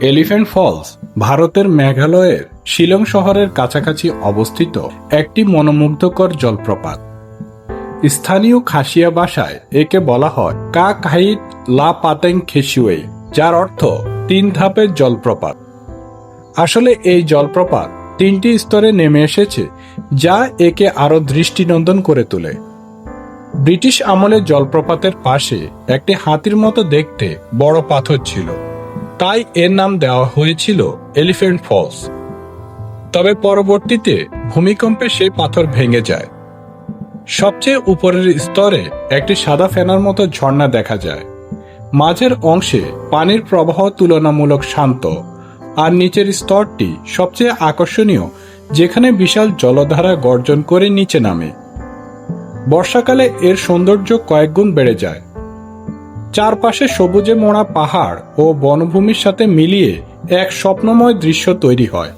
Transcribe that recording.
Elephant false ভারতের মেঘালয়ের শিলং শহরের কাছাকাছি অবস্থিত একটি মনোমুগ্ধকর জলপ্রপাত। স্থানীয় খাসিয়া ভাষায় একে বলা হয় কা কাহিট লা পাতেং খেসিওয়ে যার অর্থ তিন ধাপের জলপ্রপাত। আসলে এই জলপ্রপাত তিনটি স্তরে নেমে এসেছে, যা একে আরও দৃষ্টিনন্দন করে তোলে। ব্রিটিশ আমলে জলপ্রপাতের পাশে একটি হাতির মতো দেখতে বড় পাথর ছিল। তাই এর নাম দেওয়া হয়েছিল এলিফ্যান্ট ফলস। তবে পরবর্তীতে ভূমিকম্পে সেই পাথর ভেঙে যায়। সবচেয়ে উপরের স্তরে একটি সাদা ফেনার মতো ঝর্ণা দেখা যায়। মাঝের অংশে পানির প্রবাহ তুলনামূলক শান্ত, আর নিচের স্তরটি সবচেয়ে আকর্ষণীয়, যেখানে বিশাল জলধারা গর্জন করে নিচে নামে। বর্ষাকালে এর সৌন্দর্য কয়েকগুণ বেড়ে যায়। চারপাশে সবুজে মোড়া পাহাড় ও বনভূমির সাথে মিলিয়ে এক স্বপ্নময় দৃশ্য তৈরি হয়।